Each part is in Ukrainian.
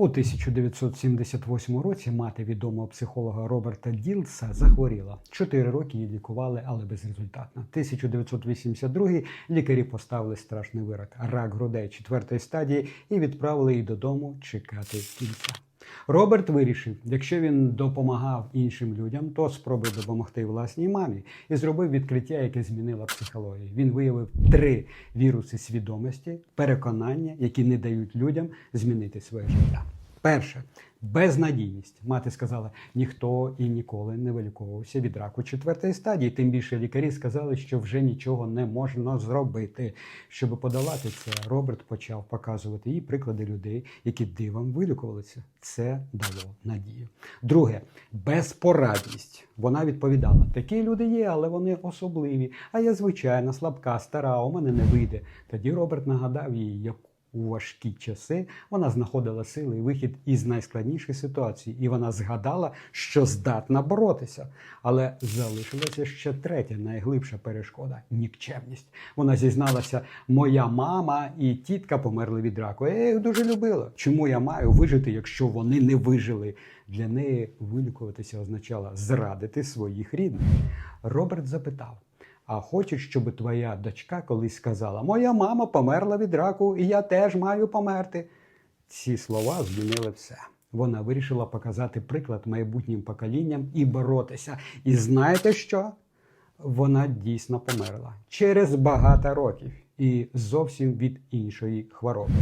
У 1978 році мати відомого психолога Роберта Ділса захворіла. Чотири роки її лікували, але безрезультатно. 1982 лікарі поставили страшний вирок рак грудей четвертої стадії і відправили її додому чекати кінця. Роберт вирішив, якщо він допомагав іншим людям, то спробує допомогти власній мамі і зробив відкриття, яке змінило психологію. Він виявив три віруси свідомості, переконання, які не дають людям змінити своє життя. Перше безнадійність. Мати сказала, ніхто і ніколи не виліковувався від раку четвертої стадії. Тим більше лікарі сказали, що вже нічого не можна зробити. Щоб подолати це, Роберт почав показувати їй приклади людей, які дивом вилікувалися. Це дало надію. Друге безпорадність. Вона відповідала: такі люди є, але вони особливі. А я звичайна, слабка, стара, у мене не вийде. Тоді Роберт нагадав їй, як у важкі часи вона знаходила сили і вихід із найскладніших ситуацій, і вона згадала, що здатна боротися. Але залишилася ще третя найглибша перешкода нікчемність. Вона зізналася, моя мама і тітка померли від раку. Я їх дуже любила. Чому я маю вижити, якщо вони не вижили? Для неї вилікуватися означало зрадити своїх рідних. Роберт запитав. А хочеш, щоб твоя дочка колись сказала: Моя мама померла від раку, і я теж маю померти. Ці слова змінили все. Вона вирішила показати приклад майбутнім поколінням і боротися. І знаєте що? Вона дійсно померла через багато років і зовсім від іншої хвороби.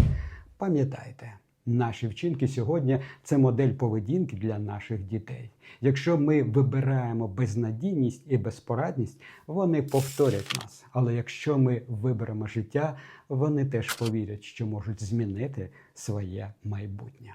Пам'ятайте, наші вчинки сьогодні це модель поведінки для наших дітей. Якщо ми вибираємо безнадійність і безпорадність, вони повторять нас. Але якщо ми виберемо життя, вони теж повірять, що можуть змінити своє майбутнє.